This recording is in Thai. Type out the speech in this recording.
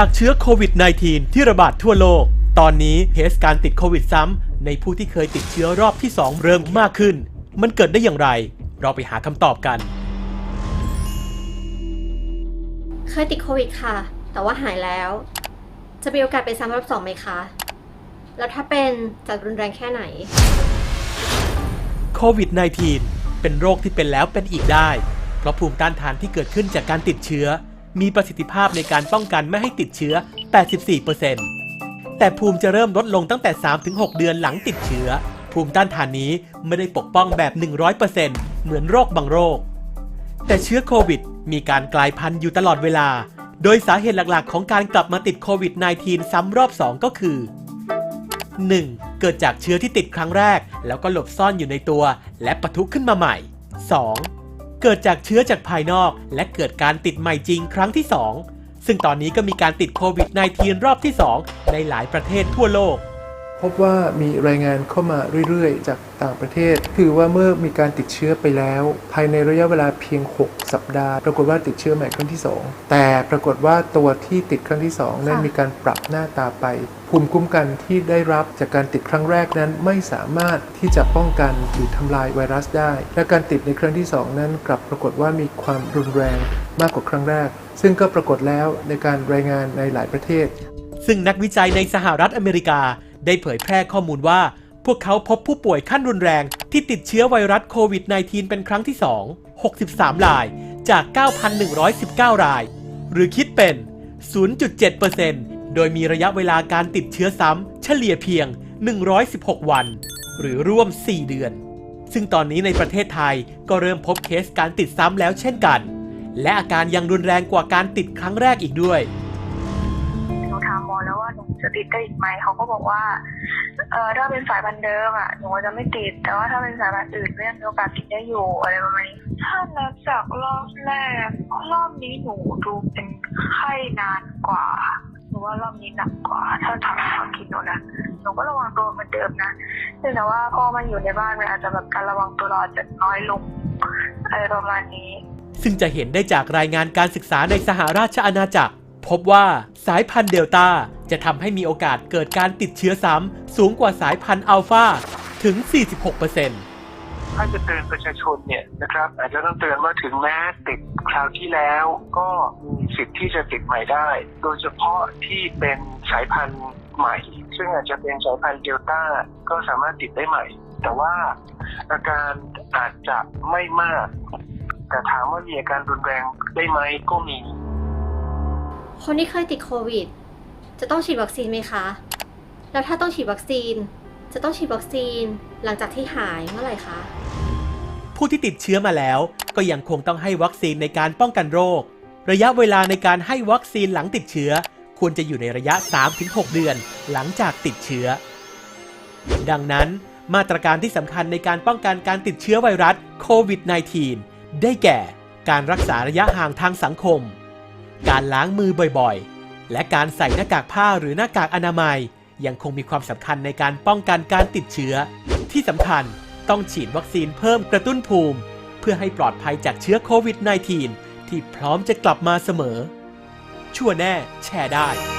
จากเชื้อโควิด -19 ที่ระบาดทั่วโลก ตอนนี้เคสการติดโควิดซ้ำในผู้ที่เคยติดเชื้อรอบที่ 2 เริ่มมากขึ้น มันเกิดได้อย่างไร เราไปหาคำตอบกัน เคยติดโควิดค่ะ แต่ว่าหายแล้ว จะมีโอกาสเป็นซ้ำรอบสองไหมคะ แล้วถ้าเป็นจะรุนแรงแค่ไหนโควิด -19 เป็นโรคที่เป็นแล้วเป็นอีกได้ เพราะภูมิต้านทานที่เกิดขึ้นจากการติดเชื้อ มีประสิทธิภาพในการป้องกันไม่ให้ติดเชื้อ 84%แต่ภูมิจะเริ่มลดลงตั้งแต่ 3-6 เดือนหลังติดเชื้อ ภูมิต้านทานนี้ไม่ได้ปกป้องแบบ 100%เหมือนโรคบางโรค แต่เชื้อโควิด มีการกลายพันธุ์อยู่ตลอดเวลา โดยสาเหตุหลักๆ ของการกลับมาติดโควิด -19 ซ้ำรอบ 2 ก็คือ 1. เกิดจากเชื้อที่ติดครั้งแรก แล้วก็หลบซ่อนอยู่ในตัว และปะทุขึ้นมาใหม่ 2. เกิดจากเชื้อจากภายนอก และเกิดการติดใหม่จริงครั้งที่ 2 ซึ่งตอนนี้ก็มีการติดโควิด -19 รอบที่ 2 ในหลายประเทศทั่วโลก พบว่ามีรายงานเข้ามาเรื่อยๆ จากต่างประเทศ คือว่าเมื่อมีการติดเชื้อไปแล้ว ภายในระยะเวลาเพียง 6 สัปดาห์ ปรากฏว่าติดเชื้อใหม่ครั้งที่ 2 แต่ปรากฏว่าตัวที่ติดครั้งที่ 2 นั้นค่ะมีการปรับหน้าตาไป ภูมิคุ้มกันที่ได้รับจากการติดครั้งแรกนั้นไม่สามารถที่จะป้องกันหรือทำลายไวรัสได้ และการติดในครั้งที่ 2 นั้นกลับปรากฏว่ามีความรุนแรงมากกว่าครั้งแรก ซึ่งก็ปรากฏแล้วในการรายงานในหลายประเทศ ซึ่งนักวิจัยในสหรัฐอเมริกา ได้เผยแพร่ข้อมูลว่า พวกเขาพบผู้ป่วยขั้นรุนแรงที่ติดเชื้อไวรัสโควิด -19 เป็นครั้งที่ 2 63 รายจาก 9,119 ราย หรือคิดเป็น 0.7%โดยมีระยะเวลาการติดเชื้อซ้ำเฉลี่ยเพียง 116 วัน หรือร่วม 4 เดือน ซึ่งตอนนี้ในประเทศไทยก็เริ่มพบเคสการติดซ้ำแล้วเช่นกัน และอาการยังรุนแรงกว่าการติดครั้งแรกอีกด้วย จะติดได้อีกไหมเขาก็บอกว่าเออถ้าเป็นสายพันธุ์เดิมอะหนูจะไม่ติด แต่ว่าถ้าเป็นสายพันธุ์อื่นก็ยังมีโอกาสติดได้อยู่อะไรประมาณนี้ถ้านับจากรอบแรกรอบนี้หนูดูเป็นไข้นานกว่าหนูว่ารอบนี้หนักกว่า ถ้าทำความคิดหนูนะหนูก็ระวังตัวเหมือนเดิมนะแต่ว่าพอมาอยู่ในบ้านมันอาจจะแบบการระวังตัวเราอาจจะน้อยลงอะไรประมาณนี้ ซึ่งจะเห็นได้จากรายงานการศึกษาในสหราชอาณาจักร พบว่า สายพันธุ์เดลต้าจะทำให้มีโอกาสเกิดการติดเชื้อซ้ำสูงกว่าสายพันธุ์อัลฟาถึง 46%ถ้าจะเตือนประชาชนเนี่ยนะครับอาจจะต้องเตือนว่าถึงแม้ติดคราวที่แล้วก็มีสิทธิ์ที่จะติดใหม่ได้ โดยเฉพาะที่เป็นสายพันธุ์ใหม่ ซึ่งอาจจะเป็นสายพันธุ์เดลต้าก็สามารถติดได้ใหม่ แต่ว่าอาการอาจจะไม่มาก แต่ถามว่ามีอาการรุนแรงได้ไหมก็มี คนที่เคยติดโควิด จะต้องฉีดวัคซีนไหมคะ แล้วถ้าต้องฉีดวัคซีน จะต้องฉีดวัคซีนหลังจากที่หายเมื่อไหร่คะ ผู้ที่ติดเชื้อมาแล้ว ก็ยังคงต้องให้วัคซีนในการป้องกันโรค ระยะเวลาในการให้วัคซีนหลังติดเชื้อ ควรจะอยู่ในระยะ 3-6 เดือนหลังจากติดเชื้อ ดังนั้นมาตรการที่สำคัญในการป้องกันการติดเชื้อไวรัสโควิด -19 ได้แก่ การรักษาระยะห่างทางสังคม การล้างมือบ่อยๆ และการใส่หน้ากากผ้าหรือหน้ากากอนามัย ยังคงมีความสำคัญในการป้องกันการติดเชื้อ ที่สำคัญต้องฉีดวัคซีนเพิ่มกระตุ้นภูมิ เพื่อให้ปลอดภัยจากเชื้อโควิด -19 ที่พร้อมจะกลับมาเสมอ ชั่วแน่แชร์ได้